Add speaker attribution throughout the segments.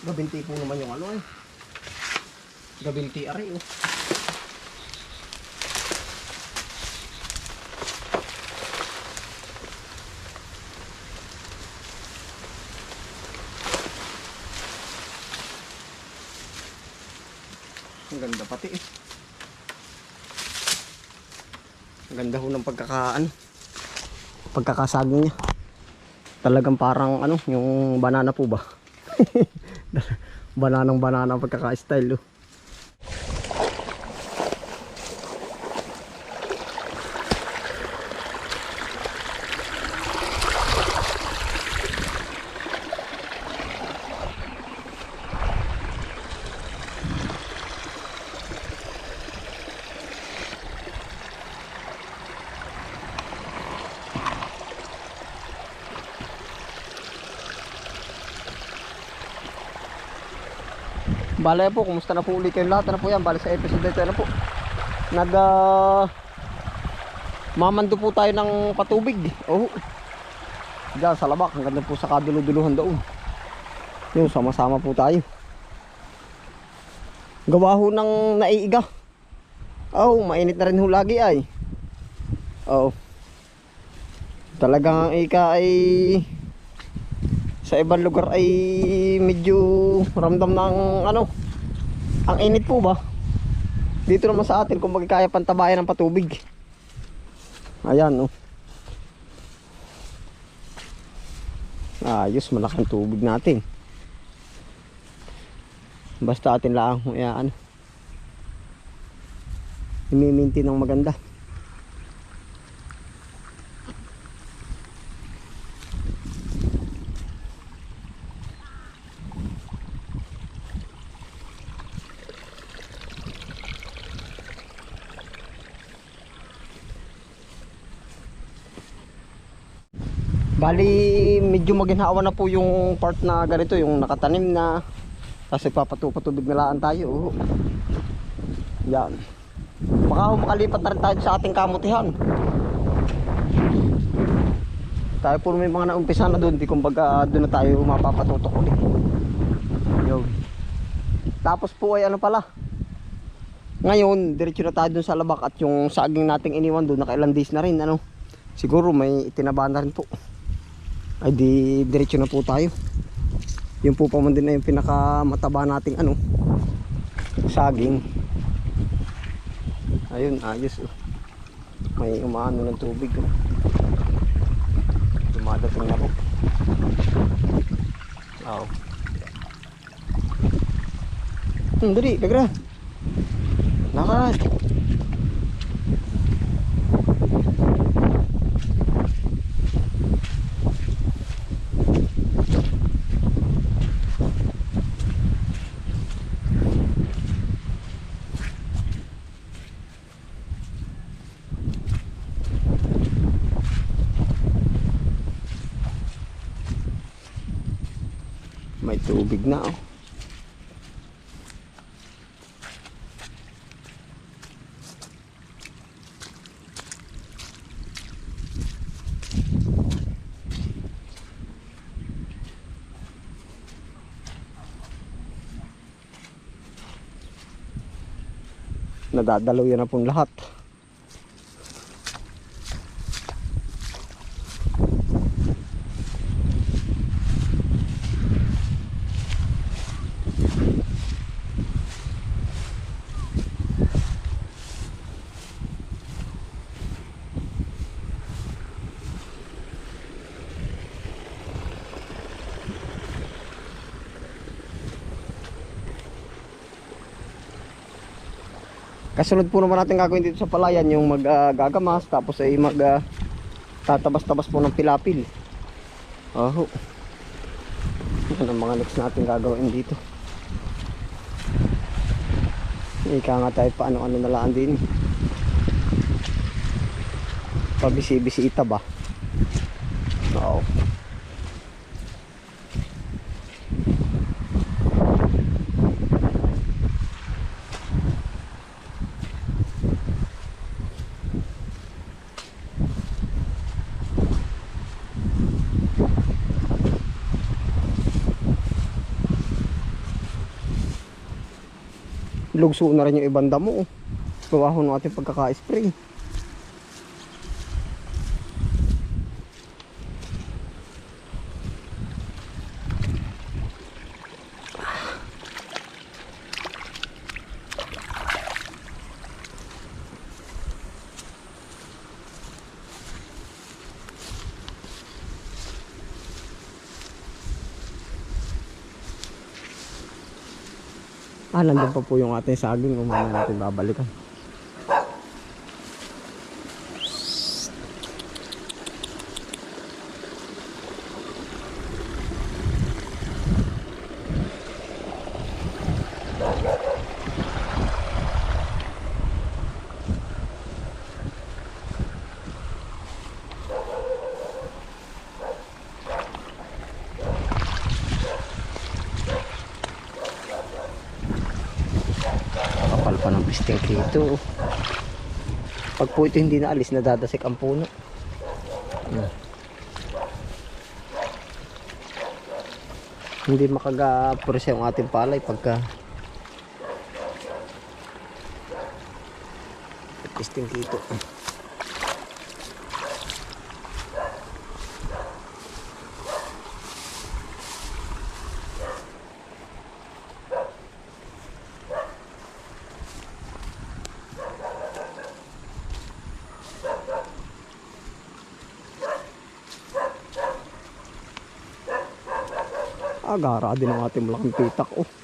Speaker 1: Gabinti po naman yung ano eh. Gabinti ari oh. Ang ganda pati eh. Ang ganda ho ng pagkakaan. Pagkakasaging niya. Talagang parang ano, yung banana po ba? bananang banana pagkaka-style oh. Bale po, kumusta na po ulit kayo lahat? Ano po yan? Bale sa episode ito na po. Nag ah, mamando po tayo ng patubig. Oh. Diyan sa labak, ang ganda po sa kaduluduluhan doon. Yung sama-sama po tayo. Gawa ho ng naiiga. Oh, mainit na rin ho lagi ay. Oh. Talagang ang ika ay sa ibang lugar ay medyo ramdam ng ano ang init po ba? Dito naman sa atin kung magkaya pantabayan ng patubig. Ayan oh. Ayos malaking tubig natin. Basta atin lang ano imiminti ng maganda Bali, medyo maginhawa na po yung part na ganito, yung nakatanim na. Kasi papatupatubig na laan tayo. oh. Yan. Baka makalipat na rin tayo sa ating kamutihan. Tayo po may mga naumpisa na doon, di kumbaga doon na tayo mapapatutok ulit. Yun. Tapos po ay ano pala. Ngayon, diretso na tayo doon sa labak at yung saging nating iniwan doon, nakailang days na rin. Ano? Siguro may itinaba na rin po ay di diretso na po tayo yung po pa man din na yung pinakamataba nating ano saging ayun ayos oh. may umaano ng tubig oh. dumadating na po oh. hmm, dali dagra lakas May tubig na oh. Nadadalaw yan na pong lahat. Kasunod po naman natin gagawin dito sa palayan yung maggagamas tapos ay mag ah, tatabas-tabas po ng pilapil. Oh. Ang mga next natin gagawin dito. Ika nga tayo paano ano nalaan din. Pabisi-bisita ba? Oo. Lugso na rin yung ibang damo. Oh. Gawa ho ng ating pagkaka-spray. Ah, nandun pa po yung ating saging. Umana natin babalikan. Kapal pa ng pisting kito. Pag po ito hindi naalis, nadadasik ang puno. Hmm. Hindi makagapurisa yung ating palay pagka pisting kito. Agara din ang ating malaking pitak. Oh.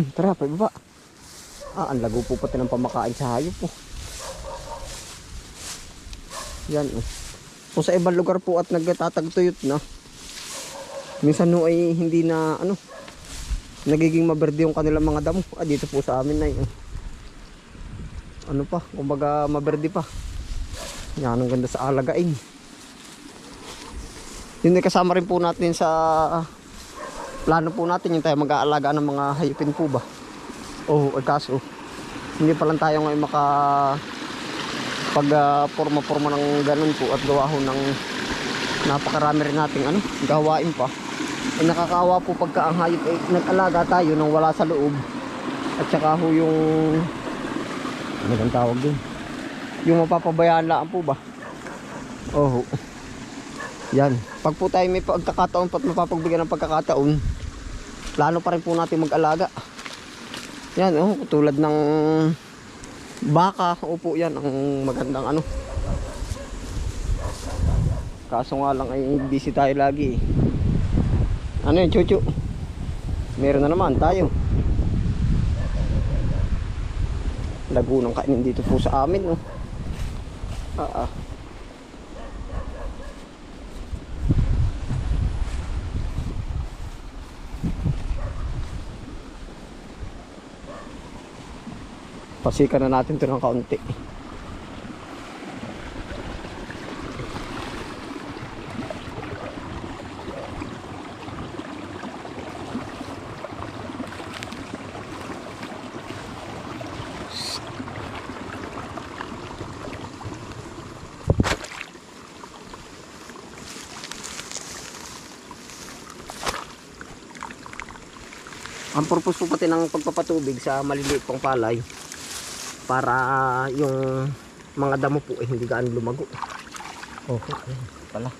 Speaker 1: Hmm, tara, pa baba. Ah, ang lago po pati ng pamakain sa hayop po. Yan oh. Kung sa ibang lugar po at nagtatagtuyot na. Minsan no ay hindi na ano nagiging maberde yung kanilang mga damo. Ah, dito po sa amin na yun. Ano pa, kumbaga maberde pa. Yan ang ganda sa alagain. Yun ay kasama rin po natin sa plano po natin yung tayo mag-aalaga ng mga hayupin po ba. Oh, ay kaso hindi pa lang tayo ngayon maka pag ah, forma-forma ng ganun po at gawa ho ng napakarami rin nating ano, gawain pa. Ay nakakawa po pagka ang hayop ay nag-alaga tayo nang wala sa loob. At saka ho yung ano bang tawag dun? Yung mapapabayaan lang po ba? Oh. Yan. Pag po tayo may pagkakataon pat mapapagbigyan ng pagkakataon, plano pa rin po natin mag-alaga. Yan, oh, tulad ng baka, opo yan, ang magandang ano. Kaso nga lang ay busy tayo lagi. Ano yun, chuchu? Meron na naman tayo. Lagunang kainin dito po sa amin, oh. Ah, ah. Pasikan na natin ito ng kaunti. Ang purpose po pati ng pagpapatubig sa maliliit pong palay para yung mga damo po ay hindi gaano lumago. Oh, ayun pala.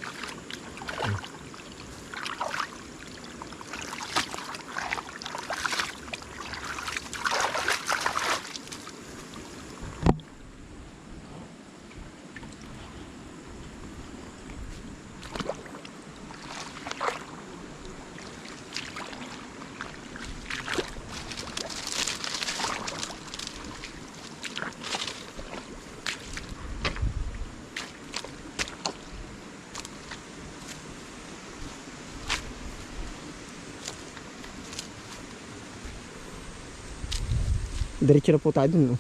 Speaker 1: Diretso na po tayo dun, no?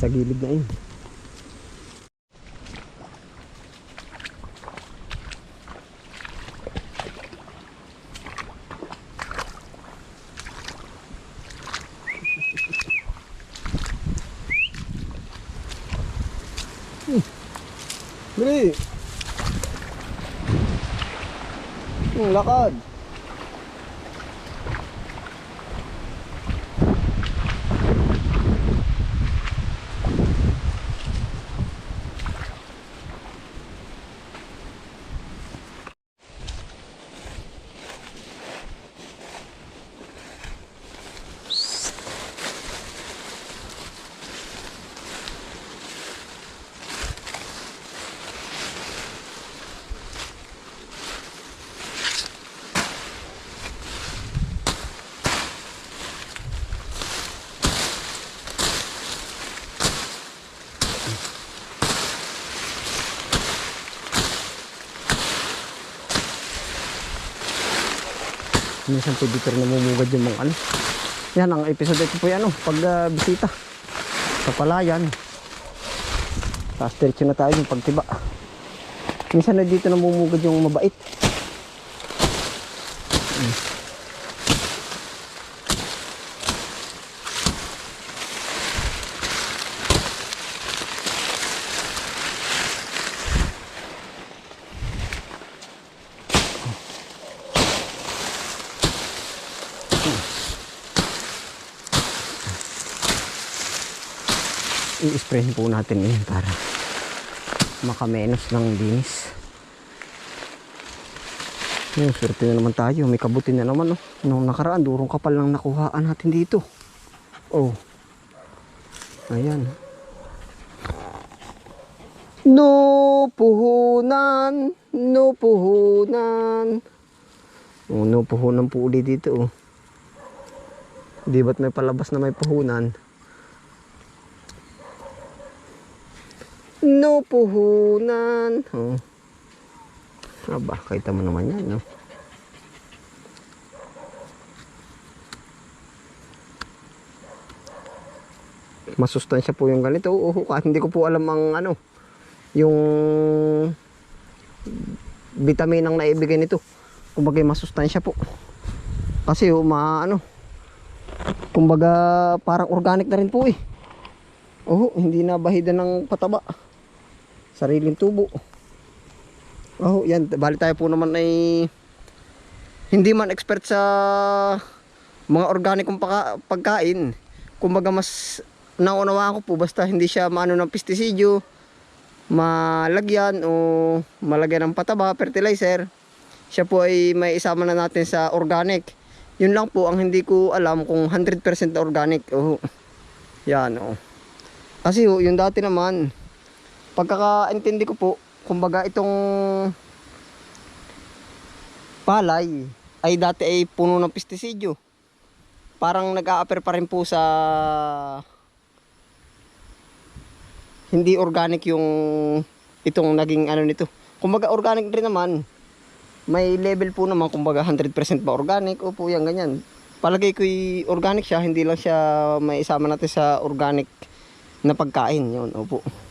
Speaker 1: Sa gilid na yun. Hmm. Dali! Hmm, lakad! Minsan po dito rin namumugad yung mga ano. Yan ang episode ito po yan oh, pag ah, bisita. Sa palayan. Tapos diretso na tayo yung pagtiba. Minsan na dito namumugad yung mabait. I-sprayin po natin yun para makamenos ng linis. Yun swerte na naman tayo may kabuti na naman oh. nung nakaraan durong kapal lang nakuhaan natin dito. Oh. Ayan. No puhunan no puhunan oh, no puhunan po ulit dito oh. di ba't may palabas na may puhunan No puhunan. Oh. Aba, kita mo naman yan, no? Masustansya po yung ganito. Oo, kahit hindi ko po alam ang ano, yung vitamin ang naibigay nito. Kumbaga masustansya po. Kasi oh, ma ano, kumbaga parang organic na rin po eh. Oh, hindi na bahidan ng pataba. Sariling tubo. Oh, yan. Bali tayo po naman ay hindi man expert sa mga organikong pagkain. Kumbaga mas naunawaan ko po basta hindi siya maano ng pestisidyo, malagyan o malagyan ng pataba, fertilizer. Siya po ay may isama na natin sa organic. Yun lang po ang hindi ko alam kung 100% organic. Oh. Yan oh. Kasi ho, yung dati naman, pagkakaintindi ko po, kumbaga itong palay ay dati ay puno ng pestisidyo. Parang nag-a-appear pa rin po sa hindi organic yung itong naging ano nito. Kumbaga organic rin naman. May level po naman kumbaga 100% ba organic o po yan ganyan. Palagay ko organic siya, hindi lang siya may isama natin sa organic na pagkain yun opo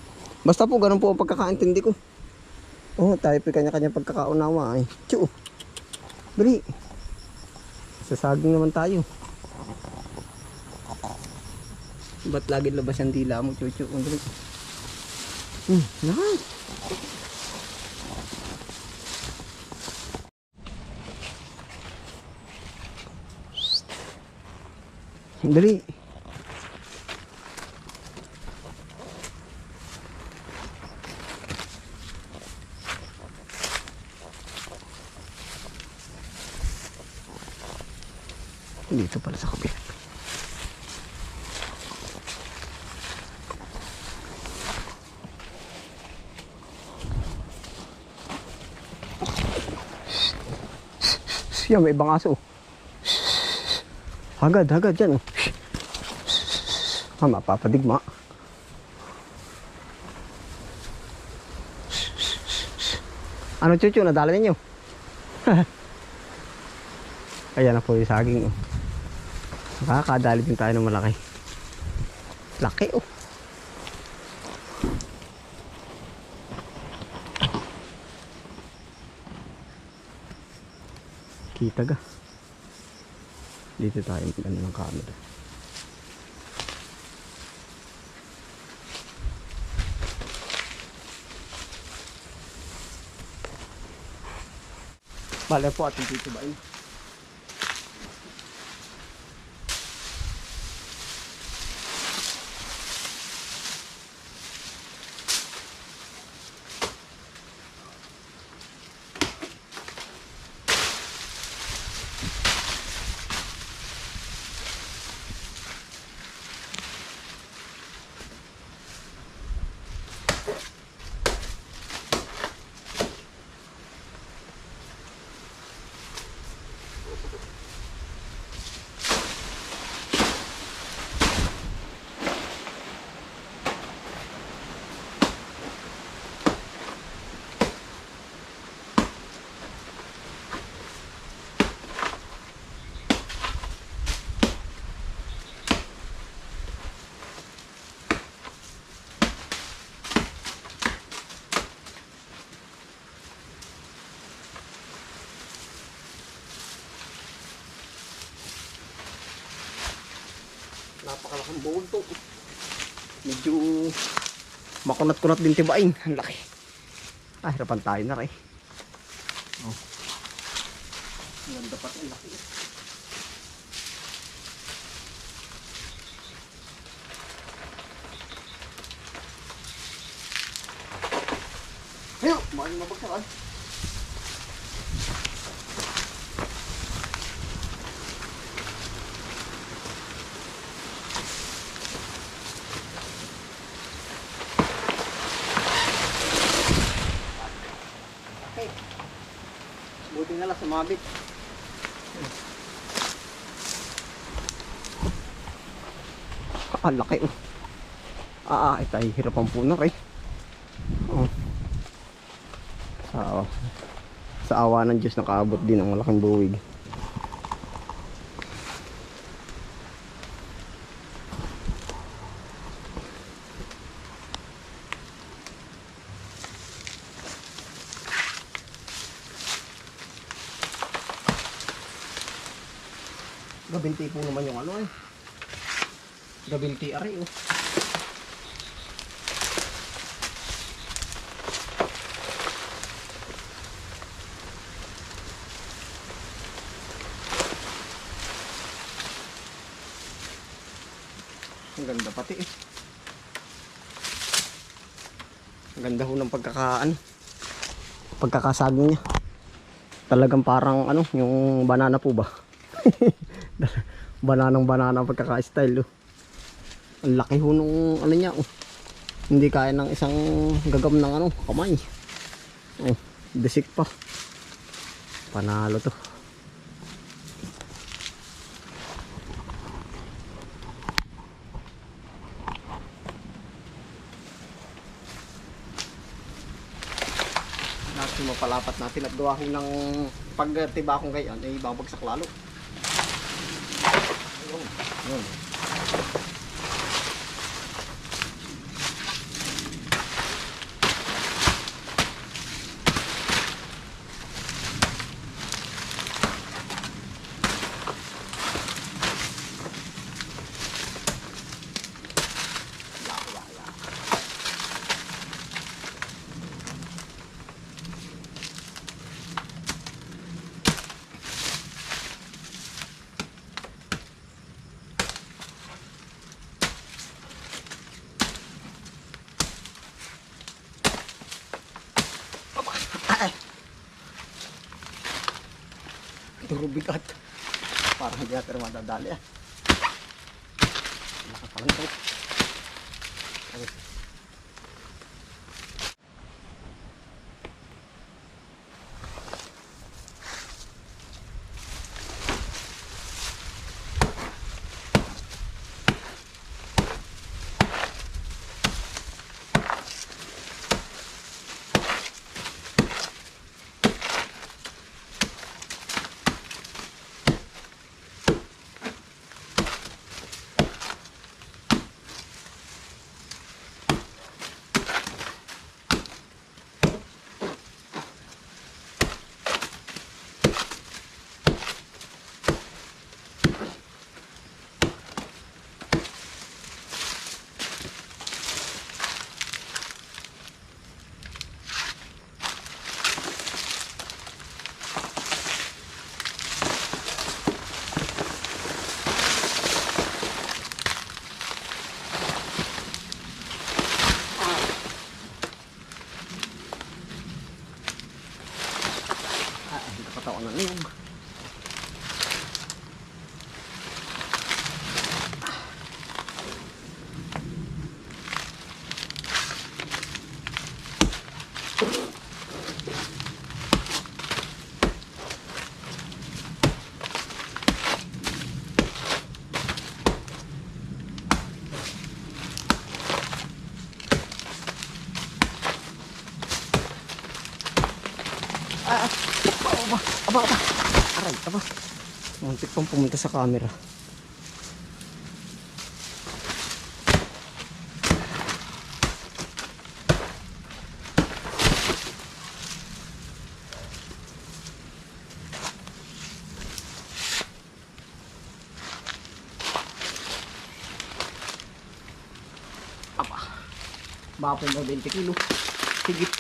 Speaker 1: basta po ganun po ang pagkakaintindi ko. Oh tayo po kanya-kanya pagkakaunawa eh. Tsu dali sasaging naman tayo. Ba't lagi labas ang dila mo tsu oh, dali hmm lahat dali Dito pala sa kabila. Siya, may ibang aso. Hagad, hagad yan. oh. Ah, mapapadigma. Ano chuchu, nadala ninyo? Ayan na po yung saging. Oh. Nakakadali din tayo ng malaki. Laki oh. Kita ga. Dito tayo ano ng camera. Bale po ating dito ba yun? Napakalaking buhol to. Medyo makunat-kunat din tibain. Ang laki. Ah, hirapan tayo na rin. Oh. Ang ganda pa ang laki. Ayun, maaaring mabagsakan. Okay. Buti na lang sumabit. Ah, laki oh. Ah, ah, ito ay hirapan po na rin. Oh. Sa, sa awa ng Diyos nakaabot din ang malaking buwig. Gabinti po naman yung ano eh. Gabinti ari oh. Ang ganda pati eh. Ang ganda ho ng pagkakaan. Pagkakasaging niya. Talagang parang ano, yung banana po ba? bananang banana pagkaka-style oh. Ang laki ho nung ano niya oh. Hindi kaya ng isang gagam ng ano, kamay. Oh, desik pa. Panalo to. natin mapalapat natin at gawa ng pagtiba kong gayan ay babagsak lalo. Yun. Yun. Ito bigat. Parang hindi natin madadali ah. Laki pa lang ito. Ay. Ah, nakatawan ng niyog. Ah, ah, aba, aba, aba. Aray, aba. Pang pumunta sa camera. Aba. Baka po ba 20 kilo? Higit.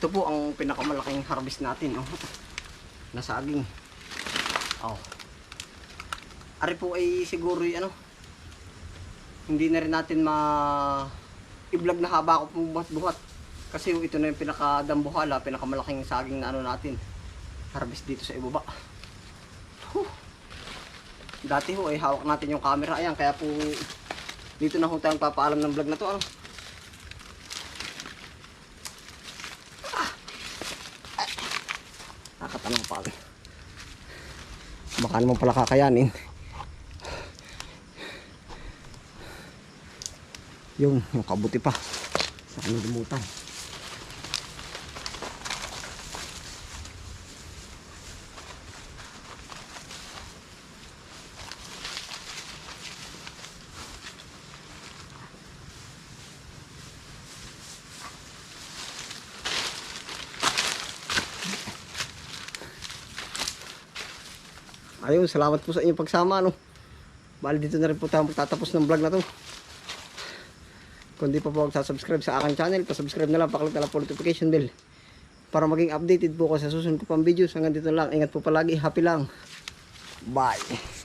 Speaker 1: Ito po ang pinakamalaking harvest natin, oh. Na saging. Oh. Ari po ay siguro y, ano, hindi na rin natin ma i-vlog na haba ko po buhat-buhat. Kasi ito na yung pinakadambuhala, pinakamalaking saging na ano natin. Harvest dito sa ibaba. Huh. Dati ho ay hawak natin yung camera. Ayan, kaya po dito na ho tayong papaalam ng vlog na to. Ano? Baka naman pala kakayanin. Yung, yung kabuti pa. Sa kami lumutan. Ayun, salamat po sa inyong pagsama. No? Bali dito na rin po tayo magtatapos ng vlog na to. Kung di pa po subscribe sa aking channel, pa-subscribe na lang, paklik na lang po notification bell. Para maging updated po ako sa susunod ko pang videos. Hanggang dito lang. Ingat po palagi. Happy lang. Bye.